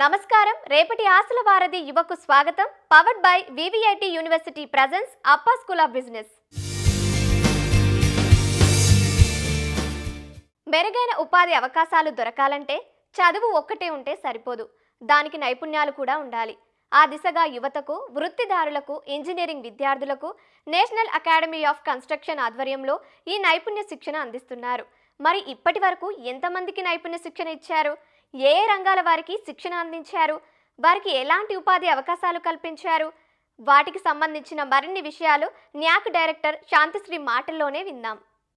నమస్కారం. రేపటి ఆశల వారధి యువకు స్వాగతం. Powered by VVIT university presents Appa school of business మెరుగైన ఉపాధి అవకాశాలు దొరకాలంటే చదువు ఒక్కటే ఉంటే సరిపోదు. దానికి నైపుణ్యాలు కూడా ఉండాలి. ఆ దిశగా యువతకు వృత్తిదారులకు ఇంజనీరింగ్ విద్యార్థులకు నేషనల్ అకాడమీ ఆఫ్ కన్స్ట్రక్షన్ ఆధ్వర్యంలో ఈ నైపుణ్య శిక్షణ అందిస్తున్నారు. మరి ఇప్పటి వరకు ఎంతమందికి నైపుణ్య శిక్షణ ఇచ్చారు? ఏ ఏ రంగాల వారికి శిక్షణ అందించారు? వారికి ఎలాంటి ఉపాధి అవకాశాలు కల్పించారు? వాటికి సంబంధించిన మరిన్ని విషయాలు న్యాక్ డైరెక్టర్ శాంతిశ్రీ మాటల్లోనే విందాం.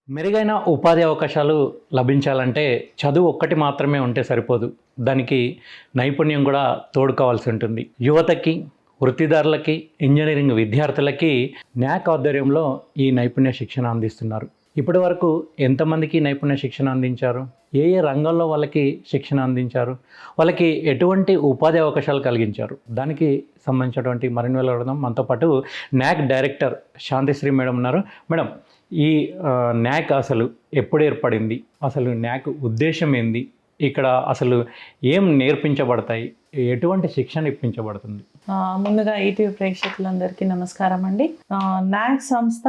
మెరుగైన ఉపాధి అవకాశాలు లభించాలంటే చదువు ఒక్కటి మాత్రమే ఉంటే సరిపోదు. దానికి నైపుణ్యం కూడా తోడుకోవాల్సి ఉంటుంది. యువతకి వృత్తిదారులకి ఇంజనీరింగ్ విద్యార్థులకి న్యాక్ ఆధ్వర్యంలో ఈ నైపుణ్య శిక్షణ అందిస్తున్నారు. ఇప్పటి వరకు ఎంతమందికి నైపుణ్య శిక్షణ అందించారు? ఏ ఏ రంగంలో వాళ్ళకి శిక్షణ అందించారు? వాళ్ళకి ఎటువంటి ఉపాధి అవకాశాలు కలిగించారు? దానికి సంబంధించినటువంటి మరిన్ని వెళ్ళడం మనతో పాటు న్యాక్ డైరెక్టర్ శాంతిశ్రీ మేడం ఉన్నారు. మేడం ఈ న్యాక్ అసలు ఎప్పుడు ఏర్పడింది? అసలు న్యాక్ ఉద్దేశం ఏంది? ఇక్కడ అసలు ఏం నేర్పించబడతాయి? ఎటువంటి శిక్షణ ఇప్పించబడుతుంది? ముందుగా ఈటీవీ ప్రేక్షకులందరికీ నమస్కారం అండి. నాక్ సంస్థ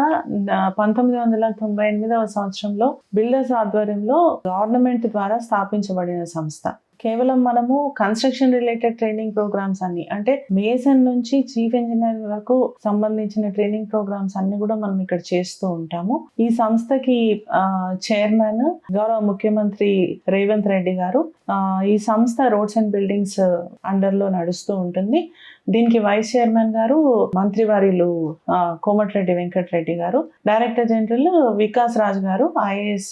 పంతొమ్మిది వందల తొంభై ఎనిమిదవ సంవత్సరంలో బిల్డర్స్ ఆధ్వర్యంలో గవర్నమెంట్ ద్వారా స్థాపించబడిన సంస్థ. కేవలం మనము కన్స్ట్రక్షన్ రిలేటెడ్ ట్రైనింగ్ ప్రోగ్రామ్స్ అన్ని అంటే మేసన్ నుంచి చీఫ్ ఇంజనీర్ వరకు సంబంధించిన ట్రైనింగ్ ప్రోగ్రామ్స్ అన్ని కూడా మనం ఇక్కడ చేస్తూ ఉంటాము. ఈ సంస్థకి చైర్మన్ గౌరవ ముఖ్యమంత్రి రేవంత్ రెడ్డి గారు ఈ సంస్థ రోడ్స్ అండ్ బిల్డింగ్స్ అండర్లో నడుస్తూ ఉంటుంది. దీనికి వైస్ చైర్మన్ గారు మంత్రి వారిలు కోమటిరెడ్డి వెంకటరెడ్డి గారు. Director general Vikas Raj garu IAS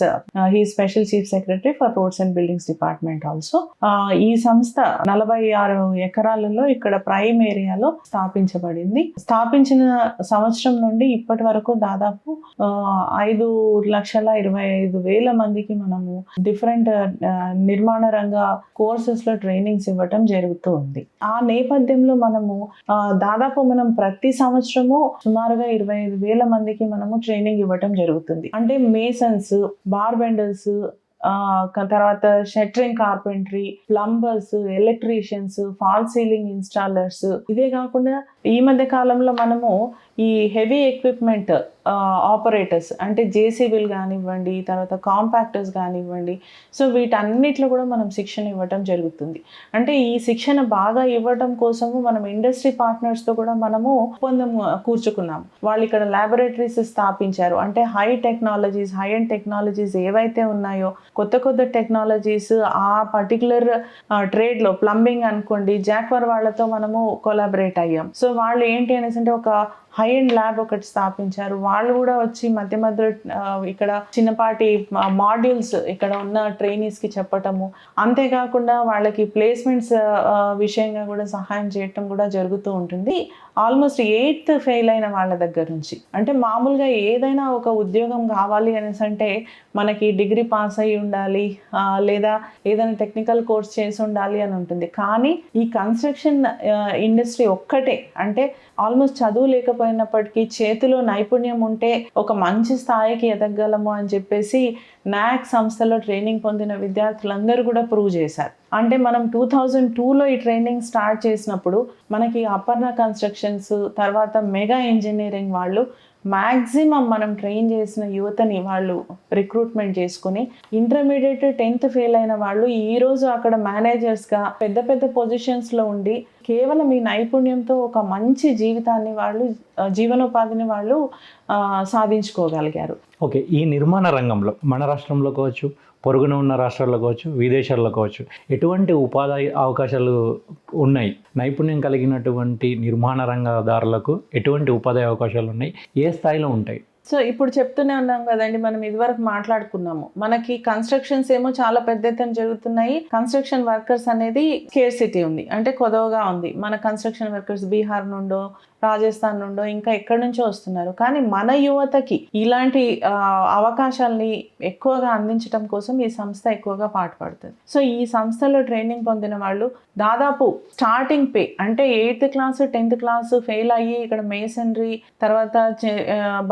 he special chief secretary for roads and buildings department also. ఈ సంస్థ నలభై ఆరు ఎకరాలలో ఇక్కడ ప్రైమ్ ఏరియాలో స్థాపించబడింది. స్థాపించిన సంవత్సరం నుండి ఇప్పటి వరకు దాదాపు ఐదు లక్షల ఇరవై ఐదు వేల మందికి మనము డిఫరెంట్ నిర్మాణ రంగ కోర్సెస్లో ట్రైనింగ్స్ ఇవ్వటం జరుగుతూ ఉంది. ఆ నేపథ్యంలో మనం మనము ఆ, దాదాపు మనం ప్రతి సంవత్సరము సుమారుగా ఇరవై ఐదు వేల మందికి మనము ట్రైనింగ్ ఇవ్వటం జరుగుతుంది. అంటే మేసన్స్ బార్బెండర్స్ ఆ తర్వాత shuttering carpentry plumbers electricians fall ceiling installers ఇదే కాకుండా ఈ మధ్య కాలంలో మనము ఈ హెవీ ఎక్విప్మెంట్ ఆపరేటర్స్ అంటే జేసీబీలు కానివ్వండి తర్వాత కాంపాక్టర్స్ కానివ్వండి సో వీటన్నిటిలో కూడా మనం శిక్షణ ఇవ్వటం జరుగుతుంది. అంటే ఈ శిక్షణ బాగా ఇవ్వటం కోసము మనం ఇండస్ట్రీ పార్ట్నర్స్తో కూడా మనము ఒప్పందం కూర్చుకున్నాం. వాళ్ళు ఇక్కడ ల్యాబొరేటరీస్ స్థాపించారు. అంటే high technologies high and technologies ఏవైతే ఉన్నాయో కొత్త కొత్త టెక్నాలజీస్ ఆ పర్టికులర్ ట్రేడ్లో ప్లంబింగ్ అనుకోండి జాక్వర్ వాళ్ళతో మనము కొలాబరేట్ అయ్యాం. సో వాళ్ళు ఏంటి అనేసి అంటే ఒక హై అండ్ ల్యాబ్ ఒకటి స్థాపించారు. వాళ్ళు కూడా వచ్చి మధ్య మధ్య ఇక్కడ చిన్నపాటి మాడ్యూల్స్ ఇక్కడ ఉన్న ట్రైనీస్కి చెప్పటము. అంతేకాకుండా వాళ్ళకి ప్లేస్మెంట్స్ విషయంగా కూడా సహాయం చేయటం కూడా జరుగుతూ ఉంటుంది. ఆల్మోస్ట్ ఎయిత్ ఫెయిల్ అయిన వాళ్ళ దగ్గర నుంచి. అంటే మామూలుగా ఏదైనా ఒక ఉద్యోగం కావాలి అనేసి అంటే మనకి డిగ్రీ పాస్ అయి ఉండాలి లేదా ఏదైనా టెక్నికల్ కోర్స్ చేసి ఉండాలి అని ఉంటుంది. కానీ ఈ కన్స్ట్రక్షన్ ఇండస్ట్రీ ఒక్కటే. అంటే ఆల్మోస్ట్ చదువు లేకపోయినప్పటికీ చేతిలో నైపుణ్యం ఉంటే ఒక మంచి స్థాయికి ఎదగలము అని చెప్పేసి నాక్ సంస్థలో ట్రైనింగ్ పొందిన విద్యార్థులందరూ కూడా ప్రూవ్ చేశారు. అంటే మనం టూ థౌజండ్ టూలో ఈ ట్రైనింగ్ స్టార్ట్ చేసినప్పుడు మనకి అపర్ణ కన్స్ట్రక్షన్స్ తర్వాత మెగా ఇంజనీరింగ్ వాళ్ళు మ్యాక్సిమం మనం ట్రైన్ చేసిన యువతని వాళ్ళు రిక్రూట్మెంట్ చేసుకుని ఇంటర్మీడియట్ టెన్త్ ఫెయిల్ అయిన వాళ్ళు ఈ రోజు అక్కడ మేనేజర్స్గా పెద్ద పెద్ద పొజిషన్స్లో ఉండి కేవలం ఈ నైపుణ్యంతో ఒక మంచి జీవితాన్ని వాళ్ళు జీవనోపాధిని వాళ్ళు సాధించుకోగలిగారు. ఓకే ఈ నిర్మాణ రంగంలో మన రాష్ట్రంలో కావచ్చు పొరుగున ఉన్న రాష్ట్రాల్లో కావచ్చు విదేశాల్లో కావచ్చు ఎటువంటి ఉపాధి అవకాశాలు ఉన్నాయి? నైపుణ్యం కలిగినటువంటి నిర్మాణ రంగదారులకు ఎటువంటి ఉపాధి అవకాశాలు ఉన్నాయి? ఏ స్థాయిలో ఉంటాయి? సో ఇప్పుడు చెప్తూనే ఉన్నాం కదండి మనం ఇదివరకు మాట్లాడుకున్నాము. మనకి కన్స్ట్రక్షన్స్ ఏమో చాలా పెద్ద ఎత్తున జరుగుతున్నాయి. కన్స్ట్రక్షన్ వర్కర్స్ అనేది కేర్ సిటీ ఉంది. అంటే కొదవగా ఉంది. మన కన్స్ట్రక్షన్ వర్కర్స్ బీహార్ నుండో రాజస్థాన్ నుండో ఇంకా ఎక్కడి నుంచో వస్తున్నారు. కానీ మన యువతకి ఇలాంటి అవకాశాలని ఎక్కువగా అందించడం కోసం ఈ సంస్థ ఎక్కువగా పాటుపడుతుంది సో ఈ సంస్థలో ట్రైనింగ్ పొందిన వాళ్ళు దాదాపు స్టార్టింగ్ పే అంటే eighth class tenth class fail అయ్యి ఇక్కడ మేసనరీ తర్వాత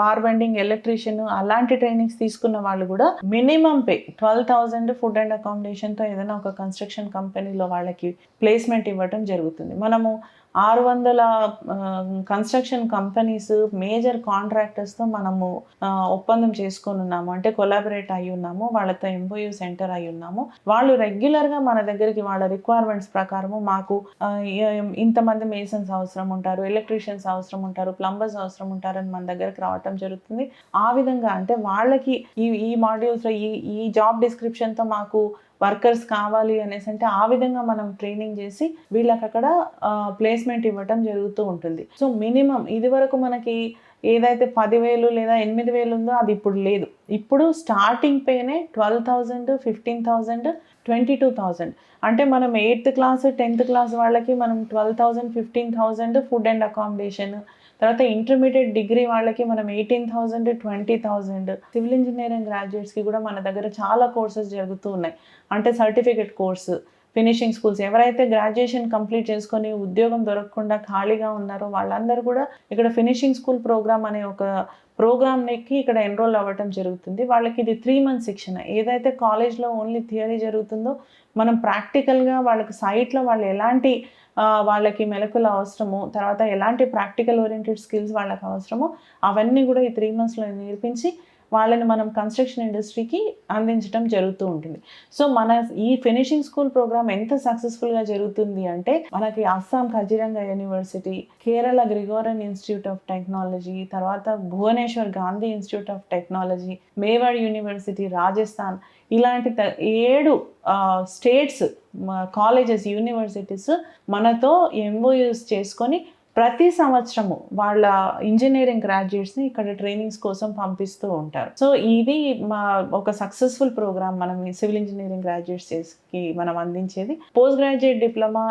బార్ బెండింగ్ ఎలక్ట్రీషియన్ అలాంటి ట్రైనింగ్స్ తీసుకున్న వాళ్ళు కూడా minimum pay twelve thousand food and అకామిడేషన్తో ఏదైనా ఒక కన్స్ట్రక్షన్ కంపెనీలో వాళ్ళకి ప్లేస్మెంట్ ఇవ్వటం జరుగుతుంది. మనము ఆరు వందల కన్స్ట్రక్షన్ కంపెనీస్ మేజర్ కాంట్రాక్టర్స్తో మనము ఒప్పందం చేసుకొని ఉన్నాము. అంటే కొలాబరేట్ అయి ఉన్నాము. వాళ్ళతో ఎంబోయూ సెంటర్ అయి ఉన్నాము. వాళ్ళు రెగ్యులర్గా మన దగ్గరికి వాళ్ళ రిక్వైర్మెంట్స్ ప్రకారము మాకు ఇంతమంది మేసన్స్ అవసరం ఉంటారు ఎలక్ట్రీషియన్స్ అవసరం ఉంటారు ప్లంబర్స్ అవసరం ఉంటారని మన దగ్గరికి రావటం జరుగుతుంది. ఆ విధంగా అంటే వాళ్ళకి ఈ ఈ మాడ్యూల్స్లో ఈ ఈ జాబ్ డిస్క్రిప్షన్తో మాకు వర్కర్స్ కావాలి అనేసి అంటే ఆ విధంగా మనం ట్రైనింగ్ చేసి వీళ్ళకి అక్కడ ప్లేస్మెంట్ ఇవ్వటం జరుగుతూ ఉంటుంది. సో మినిమం ఇది వరకు మనకి ఏదైతే పదివేలు లేదా ఎనిమిది వేలు ఉందో అది ఇప్పుడు లేదు. ఇప్పుడు స్టార్టింగ్ పేనే twelve thousand fifteen thousand twenty two thousand అంటే మనం ఎయిత్ క్లాస్ టెన్త్ క్లాస్ వాళ్ళకి మనం twelve thousand fifteen thousand food and accommodation తర్వాత ఇంటర్మీడియట్ డిగ్రీ వాళ్ళకి మనం eighteen thousand twenty thousand civil engineering గ్రాడ్యుయేట్స్కి కూడా మన దగ్గర చాలా కోర్సెస్ జరుగుతూ ఉన్నాయి. అంటే సర్టిఫికేట్ కోర్సు ఫినిషింగ్ స్కూల్స్ ఎవరైతే గ్రాడ్యుయేషన్ కంప్లీట్ చేసుకొని ఉద్యోగం దొరకకుండా ఖాళీగా ఉన్నారో వాళ్ళందరూ కూడా ఇక్కడ ఫినిషింగ్ స్కూల్ ప్రోగ్రామ్ అనే ఒక ప్రోగ్రామ్ ఇక్కడ ఎన్రోల్ అవ్వటం జరుగుతుంది. వాళ్ళకి ఇది త్రీ మంత్స్ శిక్షణ. ఏదైతే కాలేజ్లో ఓన్లీ థియరీ జరుగుతుందో మనం ప్రాక్టికల్గా వాళ్ళకి సైట్లో వాళ్ళు ఎలాంటి వాళ్ళకి మెలకులు అవసరము తర్వాత ఎలాంటి ప్రాక్టికల్ ఓరియంటెడ్ స్కిల్స్ వాళ్ళకి అవసరమో అవన్నీ కూడా ఈ త్రీ మంత్స్లో నేర్పించి వాళ్ళని మనం కన్స్ట్రక్షన్ ఇండస్ట్రీకి అందించడం జరుగుతూ ఉంటుంది. సో మన ఈ ఫినిషింగ్ స్కూల్ ప్రోగ్రామ్ ఎంత సక్సెస్ఫుల్గా జరుగుతుంది అంటే మనకి Assam Kaziranga university Kerala Gregorian institute of technology తర్వాత Bhubaneswar Gandhi institute of technology Mewar university Rajasthan ఇలాంటి త- ఏడు స్టేట్స్ కాలేజెస్ యూనివర్సిటీస్ మనతో ఎంఓయూస్ చేసుకొని ప్రతి సంవత్సరము వాళ్ళ ఇంజనీరింగ్ గ్రాడ్యుయేట్స్ని ఇక్కడ ట్రైనింగ్స్ కోసం పంపిస్తూ ఉంటారు. సో ఇది మా ఒక సక్సెస్ఫుల్ ప్రోగ్రామ్ మనం సివిల్ ఇంజనీరింగ్ గ్రాడ్యుయేట్స్కి మనం అందించేది. పోస్ట్ గ్రాడ్యుయేట్ డిప్లొమా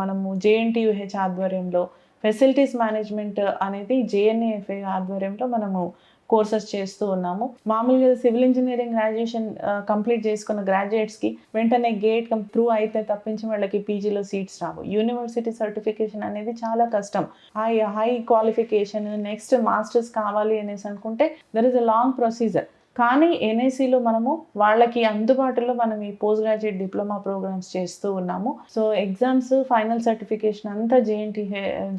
మనము జేఎన్టీయుహెచ్ ఆధ్వర్యంలో ఫెసిలిటీస్ మేనేజ్మెంట్ అనేది జేఎన్ఏఎఫ్ఏ ఆధ్వర్యంలో మనము కోర్సెస్ చేస్తూ ఉన్నాము. మామూలుగా సివిల్ ఇంజనీరింగ్ గ్రాడ్యుయేషన్ కంప్లీట్ చేసుకున్న గ్రాడ్యుయేట్స్కి వెంటనే గేట్ త్రూ అయితే తప్పించి వాళ్ళకి పీజీలో సీట్స్ రావు. యూనివర్సిటీ సర్టిఫికేషన్ అనేది చాలా కష్టం. High high qualification next masters కావాలి అనేసి అనుకుంటే there is a long procedure కానీ ఎన్ఐసిలో మనము వాళ్ళకి అందుబాటులో మనం ఈ పోస్ట్ గ్రాడ్యుయేట్ డిప్లొమా ప్రోగ్రామ్స్ చేస్తూ ఉన్నాము. సో ఎగ్జామ్స్ ఫైనల్ సర్టిఫికేషన్ అంతా జేఎన్టీ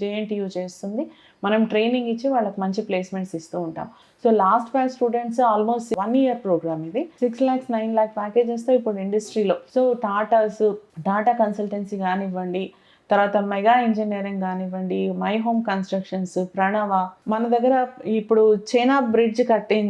జేఎన్టీయూ చేస్తుంది. మనం ట్రైనింగ్ ఇచ్చి వాళ్ళకి మంచి ప్లేస్మెంట్స్ ఇస్తూ ఉంటాం. So last batch students almost one year programme ఇది. సిక్స్ ల్యాక్స్ నైన్ ల్యాక్ ప్యాకేజెస్తో ఇప్పుడు ఇండస్ట్రీలో సో టాటాస్ టాటా కన్సల్టెన్సీ కానివ్వండి తర్వాత మెగా ఇంజనీరింగ్ కానివ్వండి మై హోమ్ కన్స్ట్రక్షన్స్ ప్రణవ మన దగ్గర ఇప్పుడు చైనా బ్రిడ్జ్ కట్టి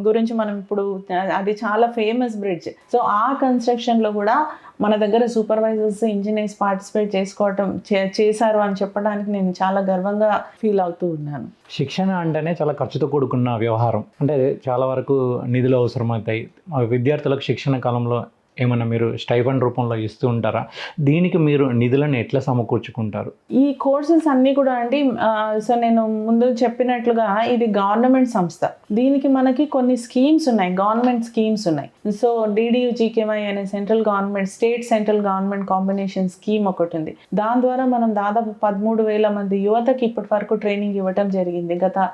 గురించి మనం ఇప్పుడు అది చాలా ఫేమస్ బ్రిడ్జ్. సో ఆ కన్స్ట్రక్షన్లో కూడా మన దగ్గర సూపర్వైజర్స్ ఇంజనీర్స్ పార్టిసిపేట్ చేసుకోవటం చే- చేశారు అని చెప్పడానికి నేను చాలా గర్వంగా ఫీల్ అవుతూ ఉన్నాను. శిక్షణ అంటేనే చాలా ఖర్చుతో కూడుకున్న వ్యవహారం. అంటే చాలా వరకు నిధులు అవసరమవుతాయి. విద్యార్థులకు శిక్షణ కాలంలో ఏమన్నా మీరు స్టైఫండ్ రూపంలో ఇస్తూ ఉంటారా? దీనికి మీరు నిధులను ఎట్లా సమకూర్చుకుంటారు? ఈ కోర్సెస్ అన్నీ కూడా అండి సో నేను ముందు చెప్పినట్లుగా ఇది గవర్నమెంట్ సంస్థ. దీనికి మనకి కొన్ని స్కీమ్స్ ఉన్నాయి గవర్నమెంట్ స్కీమ్స్ ఉన్నాయి. సో డిడియుజికేవై అనే central government state central government combination scheme ఒకటి ఉంది. దాని ద్వారా మనం దాదాపు పదమూడు వేల మంది యువతకి ఇప్పటి వరకు ట్రైనింగ్ ఇవ్వటం జరిగింది గత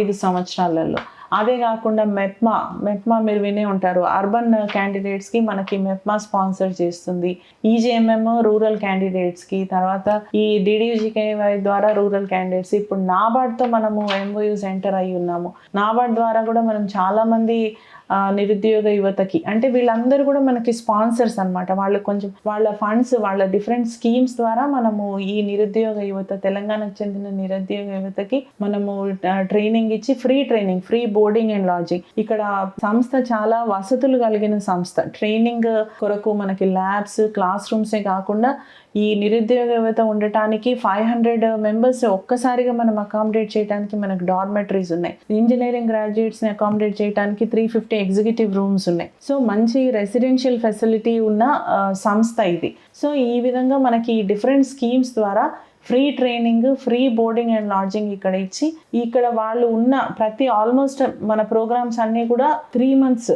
ఐదు సంవత్సరాలలో. అదే కాకుండా మెప్మా మెప్మా మీరు వినే ఉంటారు. అర్బన్ క్యాండిడేట్స్కి మనకి మెప్మా స్పాన్సర్ చేస్తుంది. ఈజీఎంఎం రూరల్ క్యాండిడేట్స్కి తర్వాత ఈ డిడిజికేవై ద్వారా రూరల్ క్యాండిడేట్స్ ఇప్పుడు నాబార్డ్తో మనము ఎంఓయూ సెంటర్ అయి ఉన్నాము. నాబార్డ్ ద్వారా కూడా మనం చాలామంది నిరుద్యోగ యువతకి. అంటే వీళ్ళందరూ కూడా మనకి స్పాన్సర్స్ అన్నమాట. వాళ్ళు కొంచెం వాళ్ళ ఫండ్స్ వాళ్ళ డిఫరెంట్ స్కీమ్స్ ద్వారా మనము ఈ నిరుద్యోగ యువత తెలంగాణకు చెందిన నిరుద్యోగ యువతకి మనము ట్రైనింగ్ ఇచ్చి free training free boarding and lodging ఇక్కడ సంస్థ చాలా వసతులు కలిగిన సంస్థ. ట్రైనింగ్ కొరకు మనకి ల్యాబ్స్ క్లాస్ రూమ్సే కాకుండా ఈ నిరుద్యోగ యువత ఉండటానికి ఫైవ్ హండ్రెడ్ మెంబర్స్ ఒక్కసారిగా మనం అకామిడేట్ చేయడానికి మనకు డార్మెటరీస్ ఉన్నాయి. ఇంజనీరింగ్ గ్రాడ్యుయేట్స్ని అకామిడేట్ చేయడానికి త్రీ ఫిఫ్టీ ఎగ్జిక్యూటివ్ రూమ్స్ ఉన్నాయి. సో మంచి రెసిడెన్షియల్ ఫెసిలిటీ ఉన్న సంస్థ ఇది. సో ఈ విధంగా మనకి డిఫరెంట్ స్కీమ్స్ ద్వారా free training free boarding and lodging ఇక్కడ ఇచ్చి ఇక్కడ వాళ్ళు ఉన్న ప్రతి ఆల్మోస్ట్ మన ప్రోగ్రామ్స్ అన్నీ కూడా త్రీ మంత్స్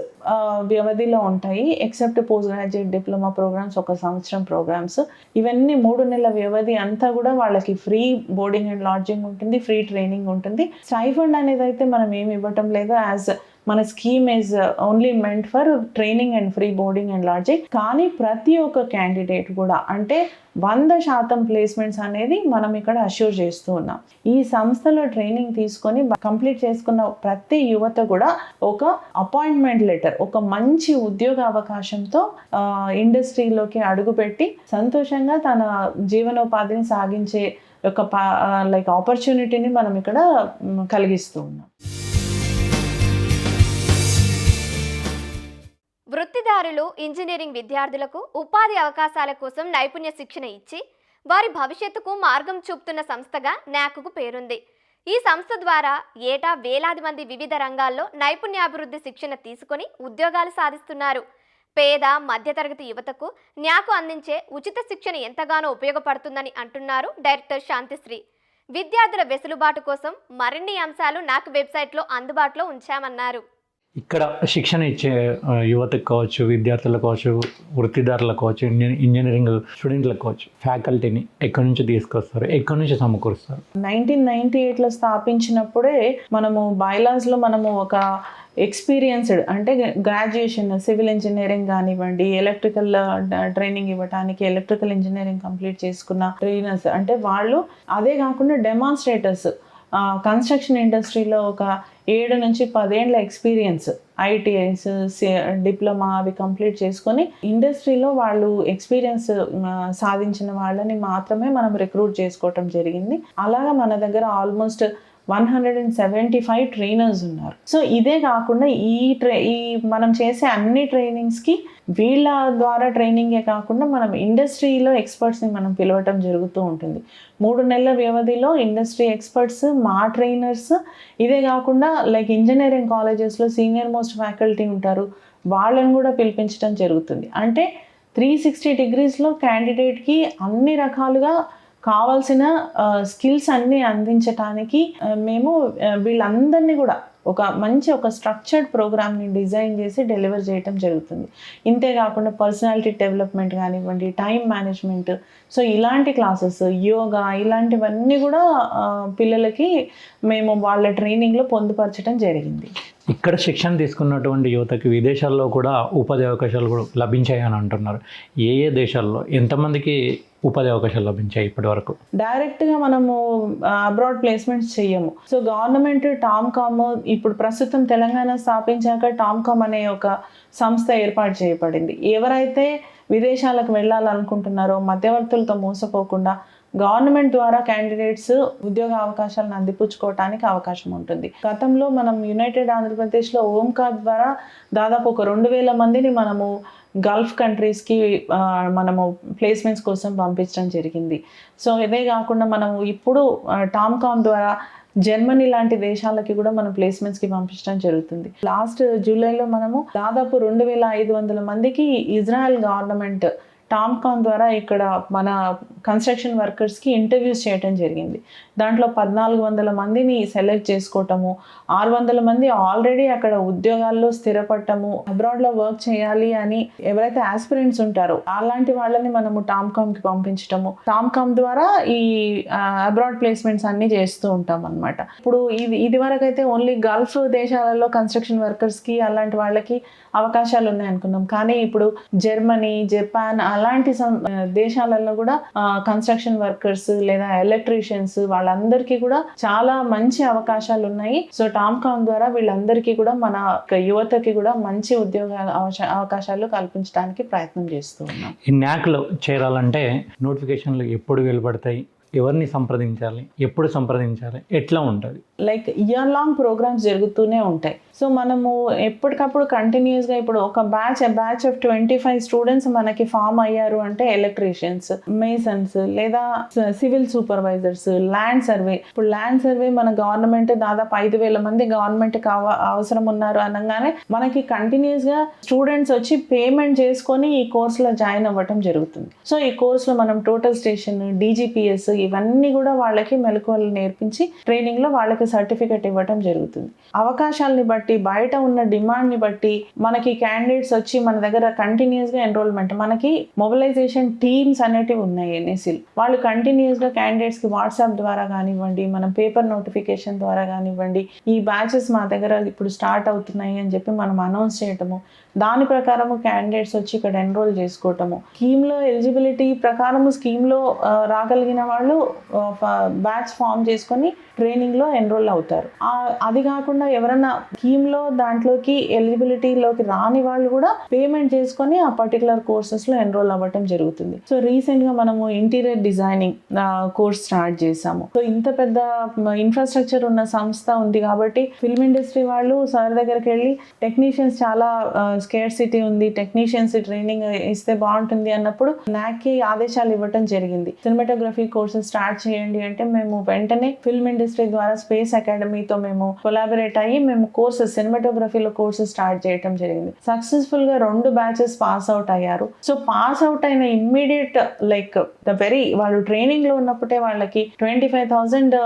వ్యవధిలో ఉంటాయి. Except post graduate diploma programmes ఒక సంవత్సరం ప్రోగ్రామ్స్ ఇవన్నీ మూడు నెలల వ్యవధి అంతా కూడా వాళ్ళకి ఫ్రీ బోర్డింగ్ అండ్ లాడ్జింగ్ ఉంటుంది ఫ్రీ ట్రైనింగ్ ఉంటుంది. స్టైఫండ్ అనేది అయితే మనం ఏమి ఇవ్వటం లేదు. యాజ్ మన scheme is only meant for training and free boarding and lodging కానీ ప్రతి ఒక్క క్యాండిడేట్ కూడా అంటే వంద శాతం ప్లేస్మెంట్స్ అనేది మనం ఇక్కడ అష్యూర్ చేస్తూ ఉన్నాం. ఈ సంస్థలో ట్రైనింగ్ తీసుకొని కంప్లీట్ చేసుకున్న ప్రతి యువత కూడా ఒక అపాయింట్మెంట్ లెటర్ ఒక మంచి ఉద్యోగ అవకాశంతో ఇండస్ట్రీలోకి అడుగుపెట్టి సంతోషంగా తన జీవనోపాధిని సాగించే ఒక లైక్ ఆపర్చునిటీని మనం ఇక్కడ కలిగిస్తూ ఉన్నాం. వృత్తిదారులు ఇంజనీరింగ్ విద్యార్థులకు ఉపాధి అవకాశాల కోసం నైపుణ్య శిక్షణ ఇచ్చి వారి భవిష్యత్తుకు మార్గం చూపుతున్న సంస్థగా నాకుకు పేరుంది. ఈ సంస్థ ద్వారా ఏటా వేలాది మంది వివిధ రంగాల్లో నైపుణ్యాభివృద్ధి శిక్షణ తీసుకొని ఉద్యోగాలు సాధిస్తున్నారు. పేద మధ్యతరగతి యువతకు న్యాకు అందించే ఉచిత శిక్షణ ఎంతగానో ఉపయోగపడుతుందని అంటున్నారు డైరెక్టర్ శాంతిశ్రీ. విద్యార్థుల వెసులుబాటు కోసం మరిన్ని అంశాలు నాకు వెబ్సైట్లో అందుబాటులో ఉంచామన్నారు. ఇక్కడ శిక్షణ ఇచ్చే యువతకు కావచ్చు విద్యార్థులకు కావచ్చు వృత్తిదారులకు కావచ్చు ఇంజనీరింగ్ స్టూడెంట్లకు కావచ్చు ఫ్యాకల్టీని ఎక్కడి నుంచి తీసుకొస్తారు? ఎక్కడి నుంచి సమకూరుస్తారు? నైన్టీన్ నైన్టీ ఎయిట్లో స్థాపించినప్పుడే మనము బైలాస్లో మనము ఒక ఎక్స్పీరియన్స్డ్ అంటే గ్రాడ్యుయేషన్ సివిల్ ఇంజనీరింగ్ కానివ్వండి ఎలక్ట్రికల్ ట్రైనింగ్ ఇవ్వడానికి ఎలక్ట్రికల్ ఇంజనీరింగ్ కంప్లీట్ చేసుకున్న ట్రైనర్స్. అంటే వాళ్ళు అదే కాకుండా డెమాన్స్ట్రేటర్స్. కన్స్ట్రక్షన్ ఇండస్ట్రీలో ఒక ఏడు నుంచి పదేండ్ల ఎక్స్పీరియన్స్ ఐటీఐస్ డిప్లొమా అవి కంప్లీట్ చేసుకొని ఇండస్ట్రీలో వాళ్ళు ఎక్స్పీరియన్స్ సాధించిన వాళ్ళని మాత్రమే మనం రిక్రూట్ చేసుకోవటం జరిగింది. అలాగా మన దగ్గర almost one hundred and seventy five trainers ఉన్నారు. సో ఇదే కాకుండా ఈ ట్రై ఈ మనం చేసే అన్ని ట్రైనింగ్స్కి వీళ్ళ ద్వారా ట్రైనింగే కాకుండా మనం ఇండస్ట్రీలో ఎక్స్పర్ట్స్ని మనం పిలవటం జరుగుతూ ఉంటుంది. మూడు నెలల వ్యవధిలో ఇండస్ట్రీ ఎక్స్పర్ట్స్ మా ట్రైనర్స్ ఇదే కాకుండా లైక్ ఇంజనీరింగ్ కాలేజెస్లో సీనియర్ మోస్ట్ ఫ్యాకల్టీ ఉంటారు. వాళ్ళని కూడా పిలిపించడం జరుగుతుంది. అంటే త్రీ సిక్స్టీ డిగ్రీస్లో క్యాండిడేట్కి అన్ని రకాలుగా కావాల్సిన స్కిల్స్ అన్నీ అందించటానికి మేము వీళ్ళందరినీ కూడా ఒక మంచి ఒక స్ట్రక్చర్డ్ ప్రోగ్రామ్ని డిజైన్ చేసి డెలివర్ చేయటం జరుగుతుంది. ఇంతే కాకుండా పర్సనాలిటీ డెవలప్మెంట్ కానివ్వండి టైం మేనేజ్మెంట్ సో ఇలాంటి క్లాసెస్ యోగా ఇలాంటివన్నీ కూడా పిల్లలకి మేము వాళ్ళ ట్రైనింగ్లో పొందుపరచడం జరిగింది. ఇక్కడ శిక్షణ తీసుకున్నటువంటి యువతకి విదేశాల్లో కూడా ఉపాధి అవకాశాలు కూడా లభించాయని అంటున్నారు. ఏ ఏ దేశాల్లో ఎంతమందికి ఉపాధి అవకాశాలు లభించాయి ఇప్పటి వరకు డైరెక్ట్గా మనము అబ్రాడ్ ప్లేస్మెంట్స్ చెయ్యము. సో గవర్నమెంట్ టామ్కామ్ ఇప్పుడు ప్రస్తుతం తెలంగాణ స్థాపించాక టామ్కామ్ అనే ఒక సంస్థ ఏర్పాటు చేయబడింది. ఎవరైతే విదేశాలకు వెళ్ళాలనుకుంటున్నారో మధ్యవర్తులతో మోసపోకుండా గవర్నమెంట్ ద్వారా క్యాండిడేట్స్ ఉద్యోగ అవకాశాలను అందిపుచ్చుకోవటానికి అవకాశం ఉంటుంది. గతంలో మనం యునైటెడ్ ఆంధ్రప్రదేశ్లో ఓంకార్ ద్వారా దాదాపు ఒక రెండు వేల మందిని మనము గల్ఫ్ కంట్రీస్కి మనము ప్లేస్మెంట్స్ కోసం పంపించడం జరిగింది. సో ఇదే కాకుండా మనము ఇప్పుడు టామ్కామ్ ద్వారా జర్మనీ లాంటి దేశాలకి కూడా మనం ప్లేస్మెంట్స్కి పంపించడం జరుగుతుంది. లాస్ట్ జూలైలో మనము దాదాపు రెండు వేల ఐదు వందల మందికి ఇజ్రాయెల్ గవర్నమెంట్ టామ్కామ్ ద్వారా ఇక్కడ మన కన్స్ట్రక్షన్ వర్కర్స్కి ఇంటర్వ్యూస్ చేయటం జరిగింది. దాంట్లో పద్నాలుగు వందల మందిని సెలెక్ట్ చేసుకోవటము ఆరు వందల మంది ఆల్రెడీ అక్కడ ఉద్యోగాల్లో స్థిరపడటము అబ్రాడ్లో వర్క్ చేయాలి అని ఎవరైతే ఆస్పిరెంట్స్ ఉంటారో అలాంటి వాళ్ళని మనము టామ్కామ్కి పంపించటము. టామ్కామ్ ద్వారా ఈ అబ్రాడ్ ప్లేస్మెంట్స్ అన్నీ చేస్తూ ఉంటాం అనమాట ఇప్పుడు ఇది ఇది వరకు అయితే ఓన్లీ గల్ఫ్ దేశాలలో కన్స్ట్రక్షన్ వర్కర్స్కి అలాంటి వాళ్ళకి అవకాశాలు ఉన్నాయి అనుకున్నాం. కానీ ఇప్పుడు జర్మనీ జపాన్ అలాంటి సం- దేశాలలో కూడా కన్స్ట్రక్షన్ వర్కర్స్ లేదా ఎలక్ట్రీషియన్స్ వాళ్ళందరికీ కూడా చాలా మంచి అవకాశాలు ఉన్నాయి. సో టామ్కామ్ ద్వారా వీళ్ళందరికీ కూడా మన యువతకి కూడా మంచి ఉద్యోగ అవకాశాలు కల్పించడానికి ప్రయత్నం చేస్తూ ఉన్నాం. ఈ న్యాక్లో చేరాలంటే నోటిఫికేషన్లు ఎప్పుడు వెలువడతాయి? ఎవరిని సంప్రదించాలి? ఎప్పుడు సంప్రదించాలి? ఎట్లా ఉంటుంది? లైక్ ఇయర్ లాంగ్ ప్రోగ్రామ్స్ జరుగుతూనే ఉంటాయి. సో మనము ఎప్పటికప్పుడు కంటిన్యూస్గా ఇప్పుడు ఒక batch batch of twenty five students మనకి ఫామ్ అయ్యారు అంటే ఎలక్ట్రీషియన్స్ మేసన్స్ లేదా సివిల్ సూపర్వైజర్స్ ల్యాండ్ సర్వే ఇప్పుడు ల్యాండ్ సర్వే మన గవర్నమెంట్ దాదాపు ఐదు వేల మంది గవర్నమెంట్ కావ అవసరం ఉన్నారు అనగానే మనకి కంటిన్యూస్గా స్టూడెంట్స్ వచ్చి పేమెంట్ చేసుకొని ఈ కోర్సులో జాయిన్ అవ్వటం జరుగుతుంది. సో ఈ కోర్సులో మనం టోటల్ స్టేషన్ డీజీపీఎస్ ఇవన్నీ కూడా వాళ్ళకి మెలకువలు నేర్పించి ట్రైనింగ్లో వాళ్ళకి సర్టిఫికెట్ ఇవ్వటం జరుగుతుంది. అవకాశాలని బట్టి బయట ఉన్న డిమాండ్ని బట్టి మనకి క్యాండిడేట్స్ వచ్చి మన దగ్గర కంటిన్యూస్గా ఎన్రోల్మెంట్ మనకి మొబిలైజేషన్ టీమ్స్ అనేటివి ఉన్నాయి ఎన్ఎస్సీలు వాళ్ళు కంటిన్యూస్గా క్యాండిడేట్స్కి వాట్సాప్ ద్వారా కానివ్వండి మనం పేపర్ నోటిఫికేషన్ ద్వారా కానివ్వండి ఈ బ్యాచెస్ మా దగ్గర ఇప్పుడు స్టార్ట్ అవుతున్నాయి అని చెప్పి మనం అనౌన్స్ చేయటము దాని ప్రకారము క్యాండిడేట్స్ వచ్చి ఇక్కడ ఎన్రోల్ చేసుకోవటము. స్కీమ్లో ఎలిజిబిలిటీ ప్రకారము స్కీమ్లో రాగలిగిన వాళ్ళు బ్యాచ్ ఫామ్ చేసుకొని ట్రైనింగ్లో ఎన్రోల్ అవుతారు. అది కాకుండా ఎవరైనా స్కీమ్లో దాంట్లోకి ఎలిజిబిలిటీలోకి రాని వాళ్ళు కూడా పేమెంట్ చేసుకొని ఆ పర్టికులర్ కోర్సెస్లో ఎన్రోల్ అవ్వటం జరుగుతుంది. సో రీసెంట్గా మనము ఇంటీరియర్ డిజైనింగ్ కోర్స్ స్టార్ట్ చేసాము సో ఇంత పెద్ద ఇన్ఫ్రాస్ట్రక్చర్ ఉన్న సంస్థ ఉంది కాబట్టి ఫిల్మ్ ఇండస్ట్రీ వాళ్ళు సార్ దగ్గరికి వెళ్ళి టెక్నీషియన్స్ చాలా స్కేర్ సిటీ ఉంది టెక్నీషియన్స్ ట్రైనింగ్ ఇస్తే బాగుంటుంది అన్నప్పుడు నాకి ఆదేశాలు ఇవ్వటం జరిగింది. సినిమాటోగ్రఫీ కోర్సెస్ స్టార్ట్ చేయండి అంటే మేము వెంటనే ఫిల్మ్ ఇండస్ట్రీ ద్వారా స్పేస్ అకాడమీతో మేము కొలాబరేట్ అయ్యి మేము కోర్సెస్ సినిమాటోగ్రఫీలో కోర్సెస్ స్టార్ట్ చేయటం జరిగింది. సక్సెస్ఫుల్గా రెండు బ్యాచెస్ పాస్ అవుట్ అయ్యారు. సో పాస్ అవుట్ అయిన ఇమ్మీడియట్ లైక్ ద వెరీ వాళ్ళు ట్రైనింగ్లో ఉన్నప్పుడే వాళ్ళకి ట్వంటీ ఫైవ్ థౌసండ్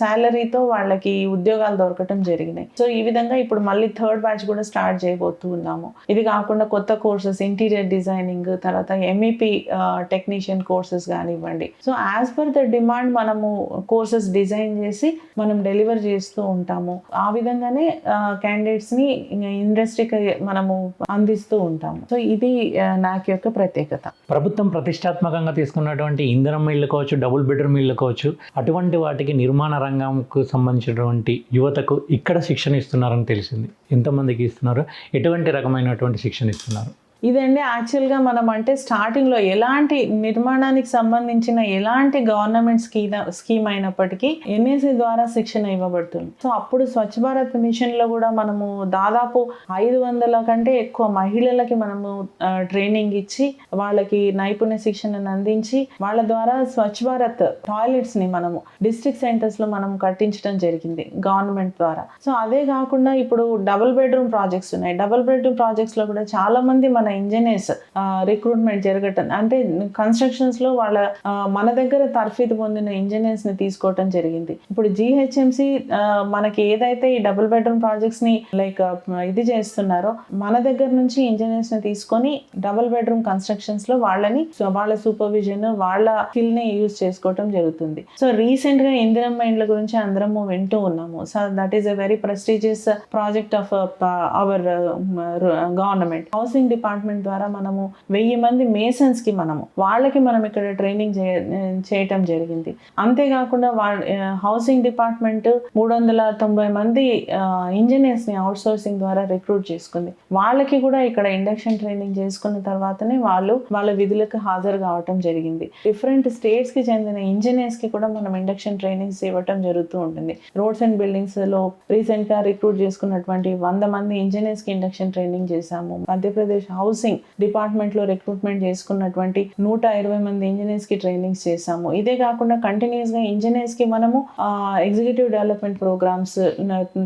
శాలరీతో వాళ్ళకి ఉద్యోగాలు దొరకటం జరిగినాయి. సో ఈ విధంగా ఇప్పుడు మళ్ళీ థర్డ్ బ్యాచ్ కూడా స్టార్ట్ చేయబోతూ ఉన్నాము ఇది కాకుండా కొత్త కోర్సెస్ ఇంటీరియర్ డిజైనింగ్ తర్వాత E ఎంఈపి టెక్నీషియన్ కోర్సెస్ కానివ్వండి. So as per the demand మనము కోర్సెస్ డిజైన్ చేసి మనం డెలివర్ చేస్తూ ఉంటాము. ఆ విధంగానే క్యాండిడేట్స్ని ఇండస్ట్రీకి మనము అందిస్తూ ఉంటాము. సో ఇది నాకు యొక్క ప్రత్యేకత. ప్రభుత్వం ప్రతిష్టాత్మకంగా తీసుకున్నటువంటి ఇంధనం ఇళ్ళు కావచ్చు డబుల్ బెడ్రూమ్ ఇళ్ళు కావచ్చు అటువంటి వాటికి నిర్మాణ రంగంకు సంబంధించినటువంటి యువతకు ఇక్కడ శిక్షణ ఇస్తున్నారని తెలిసింది. ఎంతమందికి ఇస్తున్నారు? ఎటువంటి రకమైనటువంటి శిక్షణ ఇస్తున్నారు? ఇదండి యాక్చువల్గా మనం అంటే స్టార్టింగ్లో ఎలాంటి నిర్మాణానికి సంబంధించిన ఎలాంటి గవర్నమెంట్ స్కీమ్ స్కీమ్ అయినప్పటికీ ఎన్ఏసీ ద్వారా శిక్షణ ఇవ్వబడుతుంది. సో అప్పుడు స్వచ్ఛ భారత్ మిషన్లో కూడా మనము దాదాపు ఐదు వందల కంటే ఎక్కువ మహిళలకి మనము ట్రైనింగ్ ఇచ్చి వాళ్ళకి నైపుణ్య శిక్షణను అందించి వాళ్ళ ద్వారా స్వచ్ఛ భారత్ టాయిలెట్స్ని మనము డిస్ట్రిక్ట్ సెంటర్స్లో మనం కట్టించడం జరిగింది గవర్నమెంట్ ద్వారా. సో అదే కాకుండా ఇప్పుడు డబుల్ బెడ్రూమ్ ప్రాజెక్ట్స్ ఉన్నాయి. డబుల్ బెడ్రూమ్ ప్రాజెక్ట్స్లో కూడా చాలా మంది మన ఇంజనీర్స్ రిక్రూట్మెంట్ జరగటం. అంటే కన్స్ట్రక్షన్స్లో వాళ్ళ మన దగ్గర తర్ఫీదు పొందిన ఇంజనీర్స్ని తీసుకోవటం జరిగింది. ఇప్పుడు జిహెచ్ఎంసి మనకి ఏదైతే ఈ డబుల్ బెడ్రూమ్ ప్రాజెక్ట్స్ని లైక్ ఇది చేస్తున్నారో మన దగ్గర నుంచి ఇంజనీర్స్ని తీసుకొని డబుల్ బెడ్రూమ్ కన్స్ట్రక్షన్స్లో వాళ్ళని వాళ్ళ సూపర్విజన్ వాళ్ళ స్కిల్ని యూజ్ చేసుకోవటం జరుగుతుంది. సో రీసెంట్గా ఇందిరం మైండ్ల గురించి అందరము వింటూ ఉన్నాము. So that is a very prestigious project of our government housing department department ద్వారా మనము వెయ్యి మంది మేసన్స్కి మనము వాళ్ళకి మనం ఇక్కడ ట్రైనింగ్ చేయటం జరిగింది. అంతేకాకుండా వాళ్ళ హౌసింగ్ డిపార్ట్మెంట్ మూడు వందల తొంభై మంది ఇంజనీర్స్ని అవుట్ సోర్సింగ్ ద్వారా రిక్రూట్ చేసుకుంది. వాళ్ళకి కూడా ఇక్కడ ఇండక్షన్ ట్రైనింగ్ చేసుకున్న తర్వాతనే వాళ్ళు వాళ్ళ విధులకు హాజరు కావటం జరిగింది. డిఫరెంట్ స్టేట్స్కి చెందిన ఇంజనీర్స్కి కూడా మనం ఇండక్షన్ ట్రైనింగ్స్ ఇవ్వటం జరుగుతూ ఉంటుంది. రోడ్స్ అండ్ బిల్డింగ్స్లో రిక్రూట్ చేసుకున్నటువంటి వంద మంది ఇంజనీర్స్కి ఇండక్షన్ ట్రైనింగ్ చేశాము. మధ్యప్రదేశ్ హౌసింగ్ డిపార్ట్మెంట్లో రిక్రూట్మెంట్ చేసుకున్నటువంటి నూట ఇరవై మంది ఇంజనీర్స్కి ట్రైనింగ్స్ చేశాము. ఇదే కాకుండా కంటిన్యూస్గా ఇంజనీర్స్కి మనము executive development programmes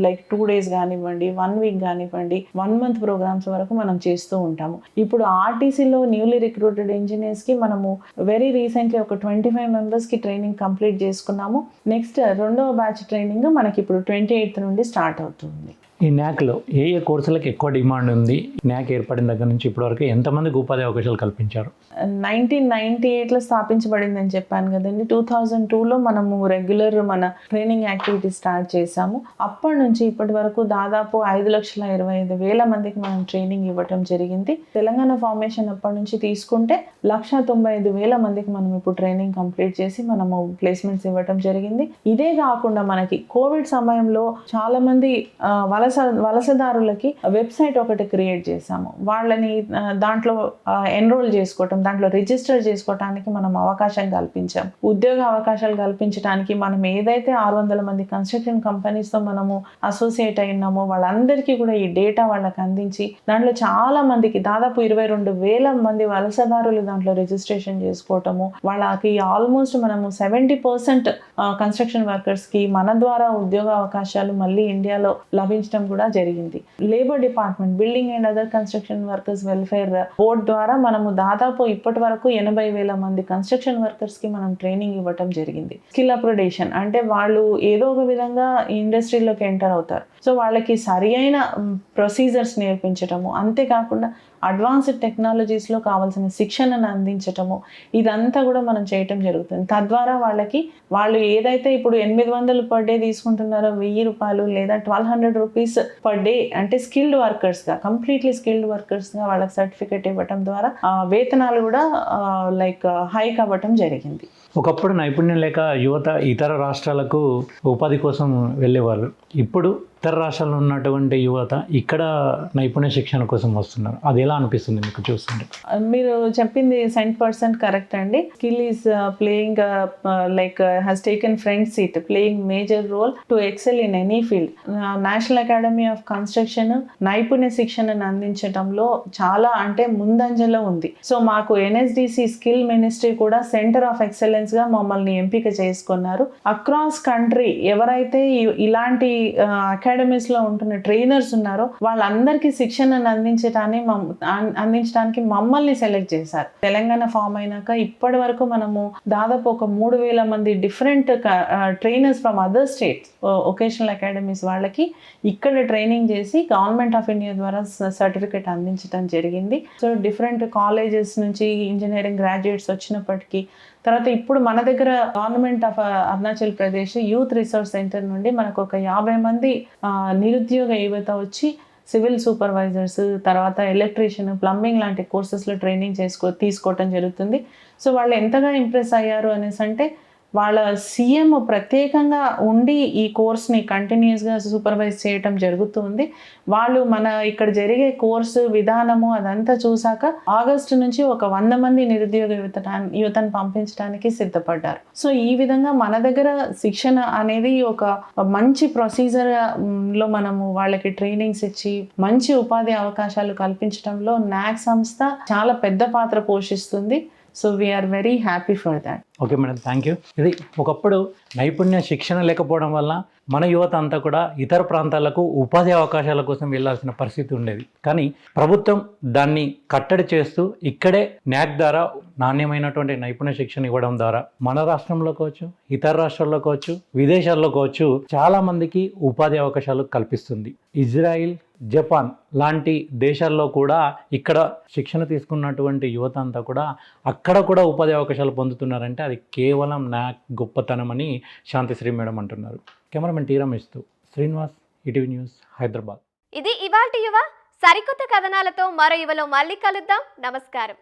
like two days కానివ్వండి వన్ వీక్ కానివ్వండి వన్ మంత్ ప్రోగ్రామ్స్ వరకు మనం చేస్తూ ఉంటాము. ఇప్పుడు ఆర్టీసీలో న్యూలీ రిక్రూటెడ్ ఇంజనీర్స్కి మనము వెరీ రీసెంట్లీ ఒక ట్వంటీ ఫైవ్ మెంబర్స్కి ట్రైనింగ్ కంప్లీట్ చేసుకున్నాము. నెక్స్ట్ రెండవ బ్యాచ్ ట్రైనింగ్ మనకి ఇప్పుడు ట్వంటీ ఎయిత్ నుండి స్టార్ట్ అవుతుంది. ఈ న్యాక్లో ఏ ఏ కోర్సులకు ఎక్కువ డిమాండ్ ఉంది? న్యాక్ ఏర్పడిన దగ్గర నుంచి ఇప్పటివరకు ఎంతమందికి ఉపాధి అవకాశాలు కల్పించారు? నైన్టీన్ నైన్టీ ఎయిట్లో స్థాపించబడిందని చెప్పాను కదండి. టూ థౌజండ్ టూలో మనము రెగ్యులర్ మన ట్రైనింగ్ యాక్టివిటీ స్టార్ట్ చేశాము. అప్పటి నుంచి ఇప్పటి వరకు దాదాపు ఐదు లక్షల ఇరవై ఐదు వేల మందికి మనం ట్రైనింగ్ ఇవ్వటం జరిగింది. తెలంగాణ ఫార్మేషన్ అప్పటి నుంచి తీసుకుంటే లక్ష తొంభై ఐదు వేల మందికి మనం ఇప్పుడు ట్రైనింగ్ కంప్లీట్ చేసి మనము ప్లేస్మెంట్స్ ఇవ్వటం జరిగింది. ఇదే కాకుండా మనకి కోవిడ్ సమయంలో చాలా మంది వలస వలస వలసదారులకి వెబ్సైట్ ఒకటి క్రియేట్ చేశాము. వాళ్ళని దాంట్లో ఎన్రోల్ చేసుకోవటం దాంట్లో రిజిస్టర్ చేసుకోవటానికి మనం అవకాశం కల్పించాం. ఉద్యోగ అవకాశాలు కల్పించడానికి మనం ఏదైతే ఆరు వందల మంది కన్స్ట్రక్షన్ కంపెనీస్తో మనము అసోసియేట్ అయినామో వాళ్ళందరికీ కూడా ఈ డేటా వాళ్ళకి అందించి దాంట్లో చాలా మందికి దాదాపు ఇరవై రెండు వేల మంది వలసదారులు దాంట్లో రిజిస్ట్రేషన్ చేసుకోవటము వాళ్ళకి ఆల్మోస్ట్ మనము సెవెంటీ పర్సెంట్ కన్స్ట్రక్షన్ వర్కర్స్కి మన ద్వారా ఉద్యోగ అవకాశాలు మళ్ళీ ఇండియాలో లభించ లభించడం కూడా జరిగింది. Labour department building and other construction workers welfare board ద్వారా మనము దాదాపు ఇప్పటి వరకు ఎనభై వేల మంది కన్స్ట్రక్షన్ వర్కర్స్కి మనం ట్రైనింగ్ ఇవ్వటం జరిగింది. స్కిల్ అప్గ్రేడేషన్ అంటే వాళ్ళు ఏదో ఒక విధంగా ఇండస్ట్రీలోకి ఎంటర్ అవుతారు. సో వాళ్ళకి సరి అయిన ప్రొసీజర్స్ నేర్పించటము అంతేకాకుండా అడ్వాన్స్డ్ టెక్నాలజీస్లో కావాల్సిన శిక్షణను అందించటము ఇదంతా కూడా మనం చేయటం జరుగుతుంది. తద్వారా వాళ్ళకి వాళ్ళు ఏదైతే ఇప్పుడు ఎనిమిది వందలు పర్ డే తీసుకుంటున్నారో వెయ్యి రూపాయలు లేదా twelve hundred rupees per day అంటే స్కిల్డ్ వర్కర్స్గా కంప్లీట్లీ స్కిల్డ్ వర్కర్స్గా వాళ్ళకి సర్టిఫికేట్ ఇవ్వటం ద్వారా వేతనాలు కూడా లైక్ హైక్ అవ్వటం జరిగింది. ఒకప్పుడు నైపుణ్యం లేక యువత ఇతర రాష్ట్రాలకు ఉపాధి కోసం వెళ్ళేవారు. ఇప్పుడు ఇతర రాష్ట్రాల్లో ఉన్నటువంటి యువత ఇక్కడ నైపుణ్య శిక్షణ కోసం వస్తున్నారు. అది ఎలా అనిపిస్తుంది మీకు చూస్తుంటే? మీరు చెప్పింది సెంట్ పర్సెంట్ కరెక్ట్ అండి. Skill is playing like has taken front seat playing major role to excel in any field national academy of construction నైపుణ్య శిక్షణను అందించడంలో చాలా అంటే ముందంజలో ఉంది. సో మాకు ఎన్ఎస్డిసి స్కిల్ మినిస్ట్రీ కూడా సెంటర్ ఆఫ్ ఎక్సలెన్స్ గా మమ్మల్ని ఎంపిక చేసుకున్నారు. అక్రాస్ కంట్రీ ఎవరైతే ఇలాంటి అకాడమీస్లో ఉంటున్న ట్రైనర్స్ ఉన్నారో వాళ్ళందరికీ శిక్షణను అందించడానికి మమ్- అన్- అందించడానికి మమ్మల్ని సెలెక్ట్ చేశారు. తెలంగాణ ఫామ్ అయినాక ఇప్పటి వరకు మనము దాదాపు ఒక మూడు వేల మంది different trainers from other states vocational academies వాళ్ళకి ఇక్కడ ట్రైనింగ్ చేసి గవర్నమెంట్ ఆఫ్ ఇండియా ద్వారా సర్టిఫికేట్ అందించడం జరిగింది. సో డిఫరెంట్ కాలేజెస్ నుంచి ఇంజనీరింగ్ గ్రాడ్యుయేట్స్ వచ్చినప్పటికీ తర్వాత ఇప్పుడు మన దగ్గర government of Arunachal Pradesh youth resource centre నుండి మనకు ఒక యాభై మంది నిరుద్యోగ యువత వచ్చి సివిల్ సూపర్వైజర్స్ తర్వాత ఎలక్ట్రీషియన్ ప్లంబింగ్ లాంటి కోర్సెస్లో ట్రైనింగ్ చేసుకో తీసుకోవటం జరుగుతుంది. సో వాళ్ళు ఎంతగా ఇంప్రెస్ అయ్యారు అనేసి అంటే వాళ్ళ సీఎం ప్రత్యేకంగా ఉండి ఈ కోర్స్ని కంటిన్యూస్గా సూపర్వైజ్ చేయటం జరుగుతుంది. వాళ్ళు మన ఇక్కడ జరిగే కోర్సు విధానము అదంతా చూశాక ఆగస్టు నుంచి ఒక వంద మంది నిరుద్యోగ యువత యువతను పంపించడానికి సిద్ధపడ్డారు. సో ఈ విధంగా మన దగ్గర శిక్షణ అనేది ఒక మంచి ప్రొసీజర్లో మనము వాళ్ళకి ట్రైనింగ్స్ ఇచ్చి మంచి ఉపాధి అవకాశాలు కల్పించడంలో నాక్ సంస్థ చాలా పెద్ద పాత్ర పోషిస్తుంది. So we're very happy for that okay madam thank you ఇది ఒకప్పుడు నైపుణ్య శిక్షణ లేకపోవడం వల్ల మన యువత అంతా కూడా ఇతర ప్రాంతాలకు ఉపాధి అవకాశాల కోసం వెళ్ళాల్సిన పరిస్థితి ఉండేది. కానీ ప్రభుత్వం దాన్ని కట్టడి చేస్తూ ఇక్కడే న్యాక్ ద్వారా నాణ్యమైనటువంటి నైపుణ్య శిక్షణ ఇవ్వడం ద్వారా మన రాష్ట్రంలో కావచ్చు ఇతర రాష్ట్రాల్లో కావచ్చు విదేశాల్లో కావచ్చు చాలా మందికి ఉపాధి అవకాశాలు కల్పిస్తుంది. ఇజ్రాయిల్ జపాన్ లాంటి దేశాల్లో కూడా ఇక్కడ శిక్షణ తీసుకున్నటువంటి యువత అంతా కూడా అక్కడ కూడా ఉపాధి అవకాశాలు పొందుతున్నారంటే అది కేవలం నా గొప్పతనం అని శాంతిశ్రీ మేడం అంటున్నారు. కెమెరామెన్ టీ రమేష్తో శ్రీనివాస్ ఈటీవీ న్యూస్ హైదరాబాద్. ఇది ఇవాటి యువ సరికొత్త కథనాలతో మరో యువలో మళ్ళీ కలుద్దాం. నమస్కారం.